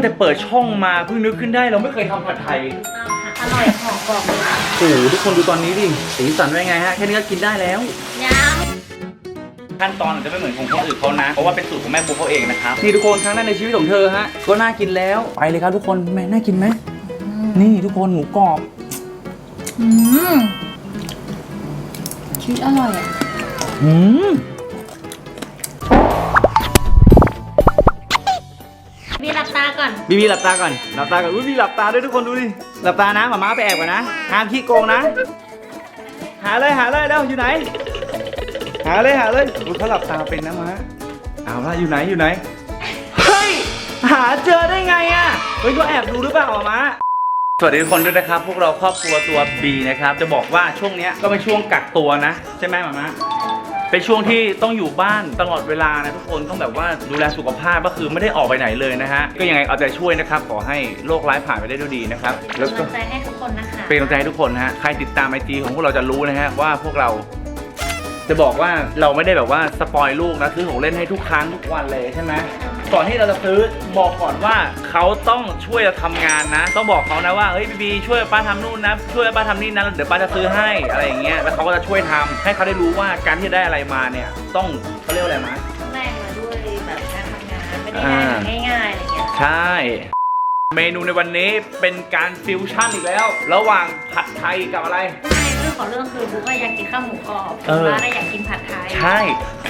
งแต่เปิดช่องมาเพิ่งนึกขึ้นได้เราไม่เคยทำผัดไทยอร่อยหอมกรอบเลยค่ะโอ้โหทุกคนดูตอนนี้ดิสีสันเป็นไงฮะแค่นี้ก็กินได้แล้ว ยังขั้นตอนอาจจะไม่เหมือนของคนอื่นเขานะ เพราะว่าเป็นสูตรของแม่ปุ๊กเขาเองนะครับนี่ทุกคนครั้งแรกในชีวิตของเธอฮะก็น่ากินแล้วไปเลยครับทุกคนแม่น่ากินไหมนี่ทุกคนหมูกรอบอืมชีสอร่อยอะอืมมี ก่อนบีบีหลับตาก่อนหลับตาก่อนอุ้ยบีหลับตาด้วยทุกคนดูดิหลับตานะหมาม้าไปแอบก่อนนะห้ามขี้โกงนะ หาเลยหาเลยแล้วอยู่ไหน หาเลยหาเลยอุ๊ยเขาหลับตาเป็นนะม้าเอาละอยู่ไหนอยู่ไหนเฮ้ยหาเจอได้ไงอะเฮ้ยเขาแอบดูหรือเปล่าหมาม้าสวัสดีทุกคนด้วยนะครับ พวกเราครอบครัวตัว B นะครับ จะบอกว่าช่วงเนี้ยก็เป็นช่วงกักตัวนะ ใช่ไหมหมาม้า เป็นช่วงที่ต้องอยู่บ้านตลอดเวลานะทุกคนต้องแบบว่าดูแลสุขภาพก็คือไม่ได้ออกไปไหนเลยนะฮะก็ยังไงเอาใจช่วยนะครับขอให้โรคร้ายผ่านไปได้ด้วยดีนะครับแล้วกำก็ลังใจให้ทุกคนนะคะ เป็นกำลังใจให้ทุกคนนะฮะใครติดตามไอจีของพวกเราจะรู้นะฮะว่าพวกเรา จะบอกว่าเราไม่ได้แบบว่าสปอยลูกนะซื้อของเล่นให้ทุกครั้งทุกวันเลยใช่ไหม ก่อนที่เราจะซื้อบอกก่อนว่าเขาต้องช่วยเราทำงานนะ ต้องบอกเขานะว่าเฮ้ยบีบีช่วยป้าทำนู่นนะ ช่วยป้าทำนี่นะเดี๋ยวป้าจะซื้อให้อะไรอย่างเงี้ยแล้วเขาก็จะช่วยทำให้เขาได้รู้ว่าการที่จะได้อะไรมาเนี่ย ต้องเขาเรียกว่าอะไรมา แรกมาด้วยแบบการทำงานไม่ได้ง่ายแบบง่ายๆอะไรเงี้ยใช่ เมนูในวันนี้เป็นการฟิวชั่นอีกแล้ว ระหว่างผัดไทยกับอะไรใช่เรื่อง ของเรื่องคือบุ๊กก็อยากกินข้าวหมูกรอบเออ บ้านก็อยากกินผัดไทยใช่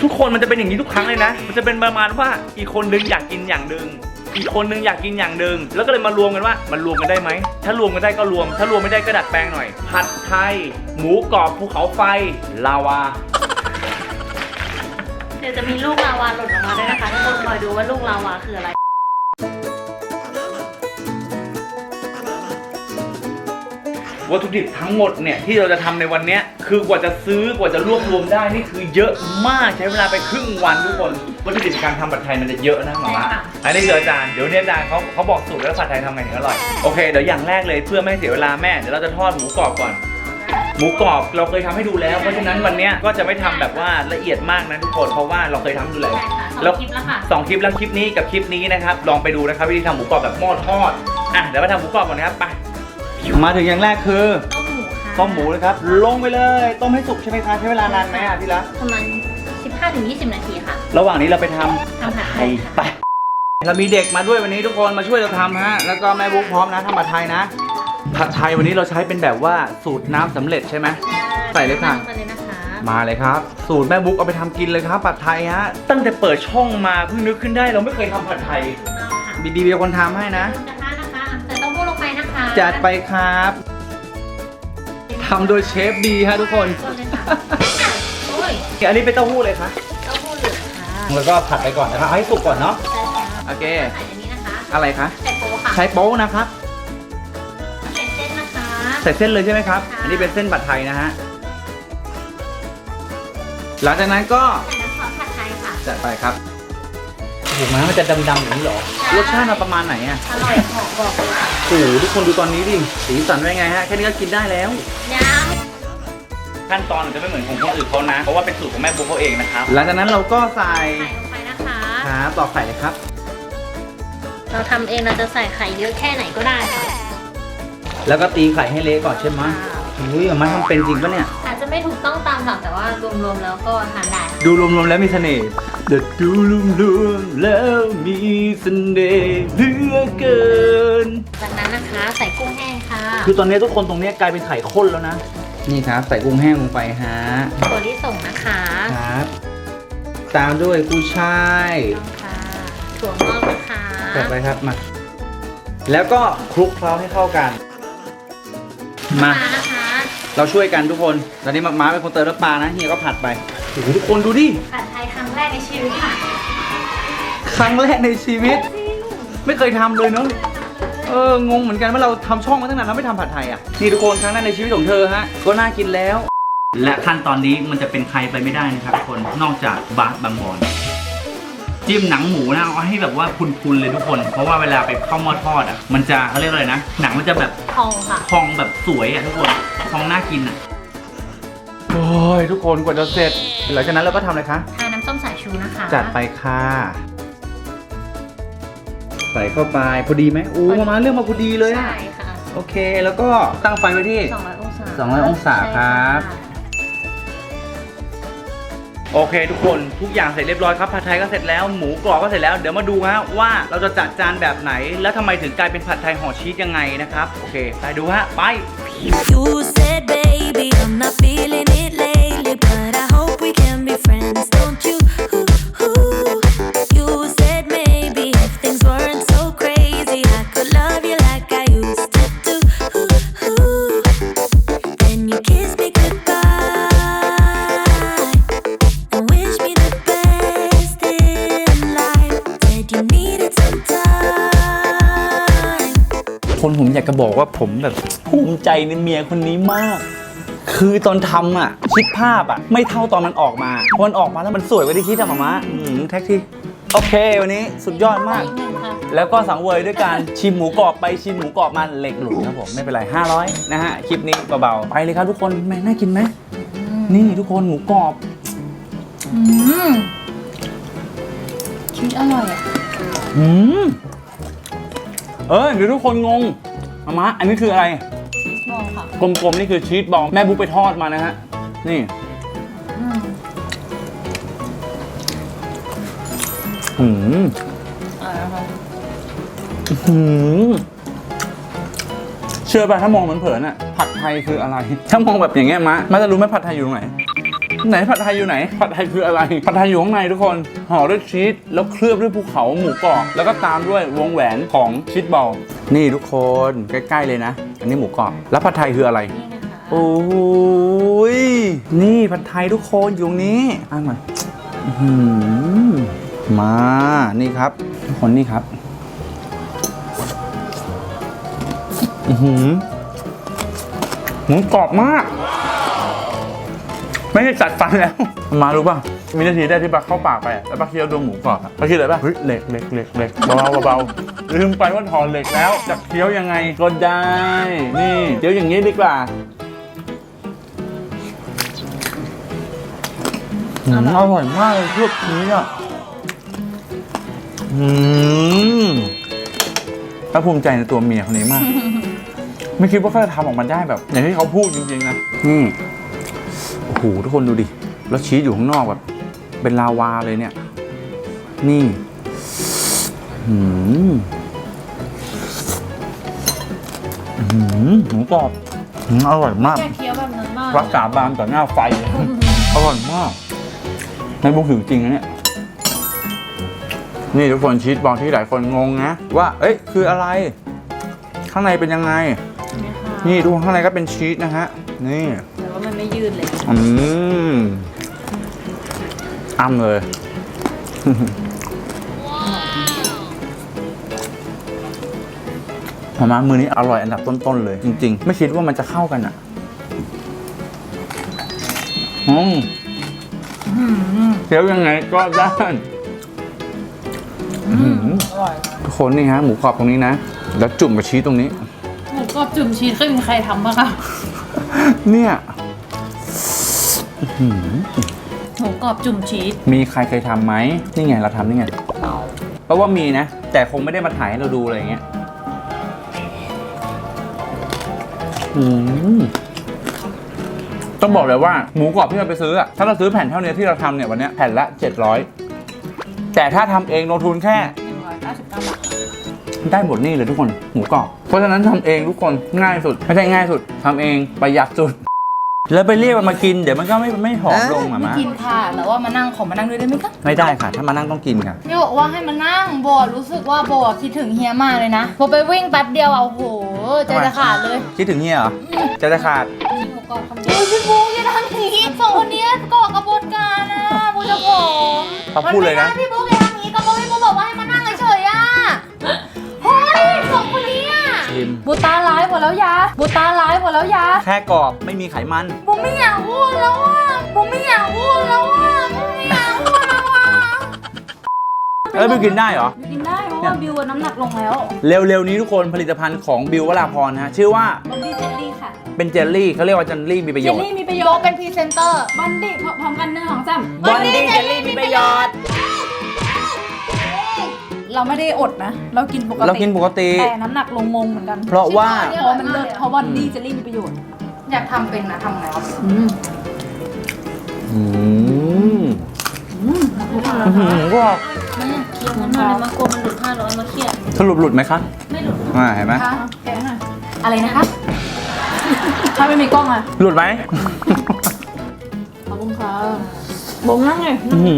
ทุกคนมันจะเป็นอย่างนี้ทุกครั้งเลยนะ มันจะเป็นประมาณว่าอีกคนนึงอยากกินอย่างหนึ่งอีกคนนึงอยากกินอย่างหนึ่งแล้วก็เลยมารวมกันว่ามันรวมกันได้ไหมถ้ารวมกันได้ก็รวม ถ้ารวมไม่ได้ก็ดัดแปลงหน่อย ผัดไทย หมูกรอบภูเขาไฟลาวา เดี๋ยวจะมีลูกลาวาหล่นออกมาด้วยนะคะทุกคนคอยดูว่าลูกลาวาคืออะไร วัตถุดิบทั้งหมดเนี่ยที่เราจะทำในวันเนี้ยคือกว่าจะซื้อกว่าจะรวบรวมได้นี่คือเยอะมากใช้เวลาไปครึ่งวันทุกคนวัตถุดิบการทำผัดไทยมันจะเยอะนะหมาม่าใช่ค่ะอันนี้คืออาจารย์เดี๋ยวเนี่ยอาจารย์เขาเขาบอกสูตรแล้วผัดไทยทำไงถึงอร่อยโอเคเดี๋ยวอย่างแรกเลยเพื่อไม่ให้เสียเวลาแม่เดี๋ยวเราจะทอดหมูกรอบก่อนหมูกรอบเราเคยทำให้ดูแล้ว เพราะฉะนั้นวันเนี้ยก็จะไม่ทำแบบว่าละเอียดมากนะทุกคนเพราะว่าเราเคยทำให้ดูแล้วใช่ค่ะสองแล้วคลิปแล้วค่ะสองคลิปแล้วคลิปนี้กับคลิปนี้นะครับลองไปดูนะครับวิธีทำหมูกรอบแบบหม้อทอดอะเดี๋ยวมาทำหมูกรอบก่อนนะครับไป มาถึงอย่างแรกคือต้มหมูค่ะต้มหมูนะครับ ลงไปเลย ต้มให้สุกใช่ไหมคะใช้เวลานานไหมอะที่รักประมาณ15-20 นาทีค่ะ ระหว่างนี้เราไปทำทำผัดไทไทยยไปเรามีเด็กมาด้วยวันนี้ทุกคนมาช่วยเราทำฮะแล้วก็แม่บุ๊กพร้อมนะทำผัดไทยนะผัดไทยวันนี้เราใช้เป็นแบบว่าสูตรน้ำสำเร็จใช่ไหมใส่เลยค่ะใส่เลยนะคะมาเลยครับ สูตรแม่บุ๊กเอาไปทำกินเลยครับผัดไทยฮะตั้งแต่เปิดช่องมาเพิ่งนึกขึ้นได้เราไม่เคยทำผัดไทยถูกต้องค่ะบีบีเป็นคนทำให้นะ นะคะจัดไปครับทำโดยเชฟดีฮะทุกคนคนเลยค่ะโอ้ยอันนี้เป็นเต้าหู้เลยครับเต้าหู้เหลืองค่ะแล้วก็ผัดไปก่อนนะครับเอาให้สุกก่อนเนาะ ใช่ค่ะโอเคใส่อันนี้นะคะอะไรคะ ใส่โป๊ค่ะใช้โป๊ะนะครับ ใส่เส้นนะคะ ใส่เส้นเลยใช่ไหมครับ ค่ะ อันนี้เป็นเส้นผัดไทยนะฮะ หลังจากนั้นก็ใส่น้ำซอสผัดไทยค่ะจัดไปครับ ถูกไหมมันจะดำๆอย่างนี้เหรอ รสชาติมันประมาณไหนอะอร่อยหอมกรอบเลยค่ะโอ้โหทุกคนดูตอนนี้ดิ สีสันเป็นไงฮะ แค่นี้ก็กินได้แล้วยังขั้นตอนอาจจะไม่เหมือนของคนอื่นเขานะ เพราะว่าเป็นสูตรของแม่บุ๊กเขาเองนะครับ หลังจากนั้นเราก็ใส่ใส่ลงไปนะคะ ครับตอกใส่เลยครับ เราทำเองเราจะใส่ไข่เยอะแค่ไหนก็ได้ค่ะแล้วก็ตีไข่ให้เละก่อนใช่ไหมอุ้ยมันทำเป็นจริงปะเนี่ยอาจจะ ไม่ถูกต้องตามหลักแต่ว่ารวมๆแล้วก็ทานได้ค่ะดูรวมๆแล้วมีเสน่ห์เด็ดดูรวมๆแล้วมีเสน่ห์เหลือเกิน จากนั้นนะคะใส่กุ้งแห้งค่ะ คือตอนนี้ทุกคนตรงนี้กลายเป็นไข่ข้นแล้วนะนี่ครับ ใส่กุ้งแห้งลงไปฮะถั่วลิสงนะคะครับ ตามด้วยกุ้ยช่ายต้องค่ะถั่วงอกนะคะใส่ไปครับมา แล้วก็คลุกเคล้าให้เข้ากัน มา มานะคะ เราช่วยกันทุกคน ตอนนี้มาม้าเป็นคนเติมน้ำปลานะเฮียก็ผัดไปโอ้โหทุกคนดูดิ ผัดไทยครั้งแรกในชีวิตค่ะครั้งแรกในชีวิต ไม่เคยทำเลยเนาะ เอองงเหมือนกันว่าเราทำช่องมาตั้งนานเราไม่ทำผัดไทยอะ นี่ทุกคนครั้งแรกในชีวิตของเธอฮะ ก็น่ากินแล้ว และขั้นตอนนี้มันจะเป็นใครไปไม่ได้นะครับทุกคน นอกจากบาสบางบอน จิ้มหนังหมูนะเอาให้แบบว่าพุนๆเลยทุกคน เพราะว่าเวลาไปเข้าหม้อทอดอะ มันจะเขาเรียกอะไรนะ หนังมันจะแบบทองค่ะ พองแบบสวยอะทุกคนพองน่ากินอะ โอ้ยทุกคนกว่าจะเสร็จ หลังจากนั้นเราก็ทำอะไรคะ ทาน้ำส้มสายชูนะคะจัดไปค่ะ ใส่เข้าไปพอดีไหมโอ้มามาเรื่องมาพอดีเลยอะใช่ค่ะโอเค แล้วก็ตั้งไฟไว้ที่ 200องศา200องศาครับ ใช่ะ โอเค ทุกคนทุกอย่างเสร็จเรียบร้อยครับผัดไทยก็เสร็จแล้วหมูกรอบก็เสร็จแล้วเดี๋ยวมาดูฮะว่าเราจะจัดจานแบบไหน แล้วทำไมถึงกลายเป็นผัดไทยห่อชีสยังไงนะครับ โอเค ไปดูฮะไป You said, baby, I'm not feeling คนผมอยากจะบอกว่าผมแบบภูมิใจในเมียคนนี้มาก คือตอนทำอะคิดภาพอะ ไม่เท่าตอนมันออกมาพอมันออกมาแล้วมันสวยกว่าที่คิดอะหมามะอืมแท็กซี่โอเค วันนี้สุดยอดมากอีกหนึ่งค่ะแล้วก็สังเวยด้วยการชิมหมูกรอบไปชิมหมูกรอบมาเหล็กหลุดครับผมไม่เป็นไร 500 นะฮะ คลิปนี้เบาๆไปเลยครับทุกคนแม่น่ากินไหมนี่ทุกคนหมูกรอบอืมชีสอร่อยอะอืม เออเดี๋ยวทุกคนงงมามะอันนี้คืออะไร ชีสบอลค่ะกลมๆนี่คือชีสบอลแม่บุ๊กไปทอดมานะฮะนี่อืมหืมอร่อยค่ะหืมเชื่อป่ะถ้ามองเผินๆอะผัดไทยคืออะไร ถ้ามองแบบอย่างเงี้ยมะมะจะรู้ไหมผัดไทยอยู่ตรงไหน ไหนผัดไทยอยู่ไหน ผัดไทยคืออะไร ผัดไทยอยู่ข้างในทุกคน ห่อด้วยชีส แล้วเคลือบด้วยภูเขาหมูกรอบ แล้วก็ตามด้วยวงแหวนของชีสบอล นี่ทุกคน ใกล้ๆเลยนะ อันนี้หมูกรอบ แล้วผัดไทยคืออะไรนี่นะคะโอ้ย นี่ผัดไทยทุกคนอยู่ตรงนี้อะมาอื้อหือมา นี่ครับ ทุกคนนี่ครับ อือหือหมูกรอบมาก ไม่ได้จัดฟันแล้ว มารู้ป่ะมีนาทีได้ที่ปักเข้าปากไปอะแล้วปักเคี้ยวดวงหมูกรอบอะปักคิดอะไรป่ะเฮ้ยเหล็กเหล็กเหล็กเหล็กเบาๆเบาๆลืมไปว่าถอนเหล็กแล้ว จะเคี้ยวยังไงก็ได้ นี่เคี้ยวอย่างนี้ดีกว่าอืมอร่อยมากเลยเคลือบชีสอะอืมถ้าภูมิใจในตัวเมียคนนี้มาก ไม่คิดว่าเขาจะทำออกมาได้แบบ อย่างที่เขาพูดจริงๆนะนี่โอ้ โหทุกคนดูดิ แล้วชีสอยู่ข้างนอกแบบ เป็นลาวาเลยเนี่ย นี่หืมหืมหมูกรอบหืมอร่อยมากแค่เคี้ยวแบบนั้นมากรักษาบานต่อหน้าไฟ อร่อยมากในบุกหิวจริงนะเนี่ย นี่ทุกคนชีสบอลที่หลายคนงงนะ ว่า เอ้ยคืออะไร ข้างในเป็นยังไง นี่ค่ะนี่ดูข้างในก็เป็นชีสนะฮะ นี่แต่ว่ามัน ไม่ยืดเลย อืมอ้ำเลย มามามือนี้อร่อยอันดับต้นๆเลย จริง ๆ ไม่คิดว่ามันจะเข้ากันอะ อืมเคี้ยวยังไงก็ได้อื้อหืออร่อยทุกคนนี่ฮะหมูกรอบตรงนี้นะ แล้วจุ่มกับชีสตรงนี้ หมูกรอบจุ่มชีสเคยมีใครทำบ้างคะ เนี่ยอื้อ หือหมูกรอบจุ่มชีส มีใครเคยทำไหมนี่ไงเราทำนี่ไงเพราะว่ามีนะ แต่คงไม่ได้มาถ่ายให้เราดูอะไรอย่างเงี้ยอืมต้องบอกเลยว่าหมูกรอบที่เราไปซื้ออะถ้าเราซื้อแผ่นเท่านี้ที่เราทำเนี่ยวันเนี้ยแผ่นละ 700 แต่ถ้าทำเองลงทุนแค่ 199 บาท ได้หมดนี่เลยทุกคนหมูกรอบเพราะฉะนั้นทำเองทุกคนง่ายสุดไม่ใช่ง่ายสุดทำเองประหยัดสุด แล้วไปเรียกมันมากินเดี๋ยวมันก็ไม่ไม่หอมลงอะไม่มะกินค่ะ แต่ว่ามานั่งขอมานั่งด้วยได้ไหมคะไม่ได้ค่ะ ถ้ามานั่งต้องกินค่ะ พี่บอกว่าให้มานั่งโบอะรู้สึกว่าโบอะคิดถึงเฮียมากเลยนะโบไปวิ่งแป๊บเดียวอะโอ้โหใจจะขาดเลยคิดถึงเฮียเหรอจะจะขาด กินหมูกรอบคำเดียวพี่บุ๊กอย่าทำอย่างนี้สองคนนี้ก่อกระบวนการนะโบจะผอมเขาพูดเลยนะ มันไม่ไพี่บุ๊กอย่าทำอย่างนี้ก็บอกพี่บุ๊กบอกว่าให้มา นี้อะชิมบูตาร้ายหมดแล้วยาบูตาร้ายหมดแล้วยาแค่กรอบไม่มีไขมันผมไม่อยากพูดแล้วอะผมไม่อยากพูดแล้วอะผมไม่อยากพูดแล้วอะแล้วบิวกินได้เหรอ กินได้เพราะว่าบิวอะน้ำหนักลงแล้วเร็วๆนี้ทุกคนผลิตภัณฑ์ของบิววราพรนะฮะชื่อว่าบันดี้เจลลี่ค่ะ เป็นเจลลี่เขาเรียกว่าเจลลี่มีประเจโยลชน์ ลี่มีประโยชน์เป็นพรีเซนเตอร์ บันดี้พร้อมกันหนึ่งของซ้ำ Bondi Jelly มีประโยชน์ เราไม่ได้อดนะ เรากินปกติเรากินปกติ แต่น้ำหนักลงมงเหมือนกัน เพราะว่า เพราะมันเลิศเพราะวันดีเจลลี่มีประโยชน์อยากทำเป็นนะทำไงวะอืมอืมอืมอื้อหือก็มาเคี่ยวมันมาเลยมากลัวมันหลุดห้าร้อยมาเคี่ยวสรุปหลุดไหมคะไม่หลุดอ่าเห็นไหมค่ะแกะหน่อยอะไรนะคะถ้าไม่มีกล้องอะหลุดไหมขอบคุณค่ะ บงนั่งไงอื้อหื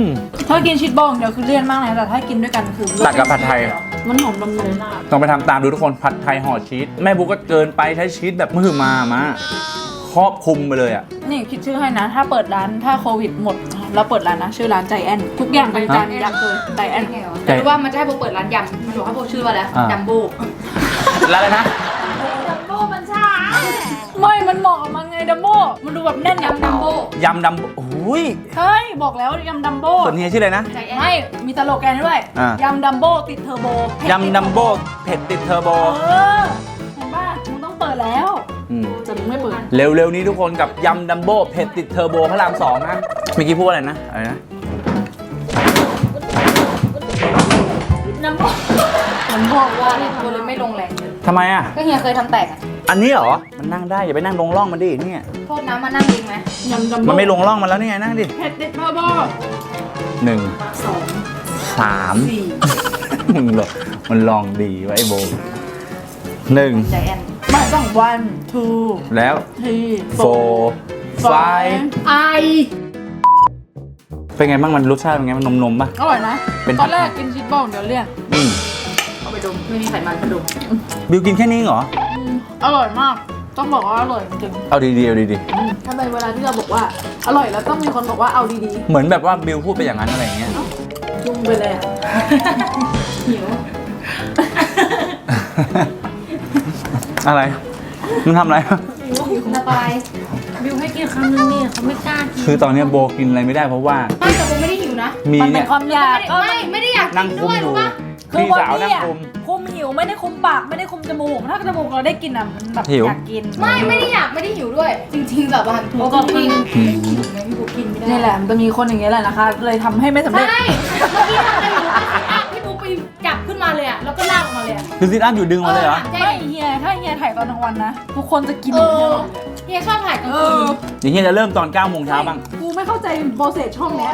อ ถ้ากินชีสบอลอย่างเดียวคือเลี่ยนมากเลยแต่ถ้ากินด้วยกันคือตัดกับผัดไทย มันหอมดำเนินมากต้องไปทำตามดูทุกคนผัดไทยห่อชีสแม่บุ๊กก็เกินไปใช้ชีสแบบมือมามาครอบคลุมไปเลยอะ นี่คิดชื่อให้นะ ถ้าเปิดร้านถ้าโควิดหมดเราเปิดร้านนะ ชื่อร้านใจแอนทุกอย่างเป็นจานยักษ์เลยใจแอนไงวะแต่รู้ว่ามันจะให้โบเปิดร้านยำมันบอกให้โบชื่อว่าอะไรอ่าดัมโบ้แล้วอะไรนะ ไม่มันเหมาะกับมันไงดัมโบ้มันดูแบบแน่นยำดัมโบ้ยำดำโอ้ยใช่บอกแล้วยำดัมโบ้ส่วนเฮียชื่ออะไรนะ ใจแอนไม่มีสโลแกนด้วยอ่ายำดัมโบ้ติดเทอร์โบยำดัมโบ้เผ็ดติดเทอร์โบเออเห็นป่ะมึงต้องเปิดแล้วอืมแต่มึงไม่เปิดเร็วๆนี้ทุกคนกับยำดัมโบ้เผ็ดติดเทอร์โบพระรามสองนะเมื่อกี้พูดอะไรนะอะไรนะน้ำบอกผมบอกว่าโบเลยไม่ลงแรงเลยทำไมอะก็เฮียเคยทำแตกอะ อันนี้เหรอ มันนั่งได้อย่าไปนั่งลงร่องมันดิเนี่ย โทษนะมานั่งเองไหมยำดัมโบ้มันไม่ลงร่องมันแล้วนี่ไงนั่งดิเผ็ดติดเทอร์โบหนึ่งสองสามสี่มึงเหรอมันลองดีไว้ไอ้โบหนึ่งใจแอนไม่ต้องวันทูแล้วทีโฟไฟไอเป็นไงบ้างมันรสชาติเป็นไงมันนมนมๆป่ะ อร่อยนะ เป็นตอนแรกกินชีสบอลเดี๋ยวเลี่ยนอืมเอาไปดมไม่มีไขมันกระดมบิวกินแค่นี้เหรอ อืม อร่อยมาก ต้องบอกว่าอร่อยจริงเอาดีๆเอาดีๆทำไมเวลาที่เราบอกว่า อร่อยแล้วต้องมีคนบอกว่าเอาดีๆเหมือนแบบว่าบิวพูดไปอย่างนั้นอะไรอย่างเงี้ย ๆจุงไปเลยอะ หิว อะไรมึงทำอะไร สบายบิวให้กินคำนึงนี่เขาไม่กล้ากินคือตอนเนี้ยโบกินอะไรไม่ได้เพราะว่า ไม่แต่โบไม่ได้หิวนะมีมันเป็เนี่นยความอยากก็ไม่ไม่ได้อยากนั่งกินคุมด้วยอยู่รู้ปะคือพี่วันสาวนั่นี้งอะคุมคุมหิ วไม่ได้คุมปากไม่ได้คุมจมูก ถ้าจมูกเราได้กินอะมันแบบหิว อยากกินไม่ไม่ได้อยากไม่ได้หิวด้วย จริงๆแบบว่าโบก็กินอืมไม่มีโบกินไม่ได้นี่แหละมันจะมีคนอย่างเงี้ยแหละนะคะ เลยทำให้ไม่สำเร็จ ใช่เมื่อกี้ทำอะไรอยู่อะพี่โบไปจับขึ้นมาเลยอะแล้วก็ลากออกมาเลยอะคือซิทอัพอยู่ดึงมาเลยเหรอใช่ไม่เฮียถ้าเฮียถ่ายตอนกลางวันนะทุกคนจะกินเอเฮียหมดเลยอเฮียชอบถ่ายกลางเอคือน อย่างเงี้ยจะเริ่มตอน9โมงเช้าบ้าง กูไม่เข้าใจโปรเซสช่องเนี้ย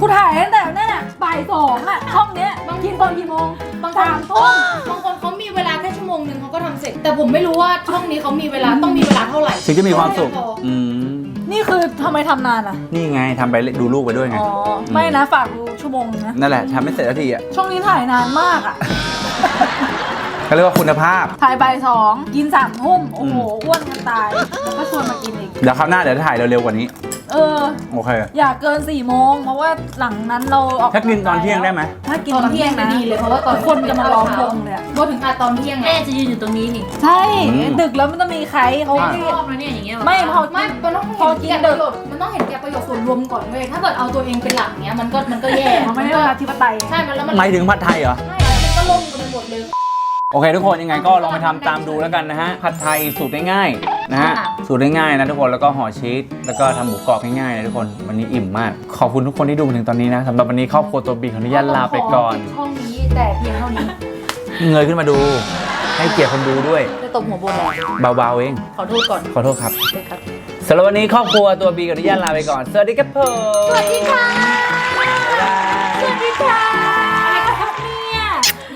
กูถ่ายตั้งแต่นั่นน่ะ บ่ายสองอะช่องเนี้ยกินตอนกี่โมงบางคนสามทุ่มบางคนเขามีเวลาแค่ชั่วโมงหนึ่งเขาก็ทำเสร็จ แต่ผมไม่รู้ว่าช่องนี้เขามีเวลาต้องมีเวลาเท่าไหร่ถึงจะมีความสุข อืม นี่คือทำไมทำนานอะ นี่ไงทำไปดูลูกไปด้วยไง อ๋อ ไม่นะ ฝากดูชั่วโมงนึงนะ นั่นแหละทำไม่เสร็จสักทีอะช่องนี้ถ่ายนานมากอะ เขาเรียกว่าคุณภาพ ถ่ายบ่ายสองกินสามทุ่มโอ้โหอ้วนกันตาย แล้วก็ชวนมากินอีก เดี๋ยวคราวหน้าเดี๋ยวถ่ายเร็วๆกว่านี้ เออ โอเคอย่าเกินสี่โมงเพราะว่าหลังนั้นเราออกถ้ากินตอนเที่ยงได้ไหมถ้ากินตตออนนเที่เที่ยยงงจะนะดีเลยเพราะว่าตอนคนจะมาล้อมวงเลยอะโบถึงอาตอนเที่ยงไงแม่จะยืนอยู่ตรงนี้นี่ใช่อืมดึกแล้วมันต้องมีใครเขาไม่ไม่ชอบนะเนี่ยอย่างเงี้ยไม่พอไม่มันต้องพอเห็นกินแก่ดึประกโยชน์มันต้องเห็นแก่ประโยชน์ส่วนรวมก่อนเว้ยถ้าเกิดเอาตัวเองเป็นหลักเนี้ยมันก็มันก็แย่มันไม่ได้รัฐธิปไตยใช่มันแล้วมันหมายถึงผัดไทยเหรอใช่มันก็ล่มกันไปหมดเลยโอเค ทุกคนยังไงก็ลองไปทำตามดูแล้วกันนะฮะผัดไทยสูตรง่ายๆ นะฮะสูตรง่ายๆนะทุกคนแล้วก็ห่อชีสแล้วก็ทำหมูกรอบง่ายๆนะทุกคนวันนี้อิ่มมาก ขอบคุณทุกคนที่ดูมาถึงตอนนี้นะสำหรับวันนี้ครอบครัวตัวบีขออนุญาตลาไปก่อนช่องนี้แต่เพียงเท่านี้เงยขึ้นมาดู ให้เกียรติคนดูด้วยจะตบหัวโบนแล้วเบาๆเอง ขอโทษก่อนขอโทษครับเลยครับสำหรับวันนี้ครอบครัวตัวบีขออนุญาตลาไปก่อน สวัสดีครับผมสวัสดีค่ะบ๊ายบายสวัสดีค่ะ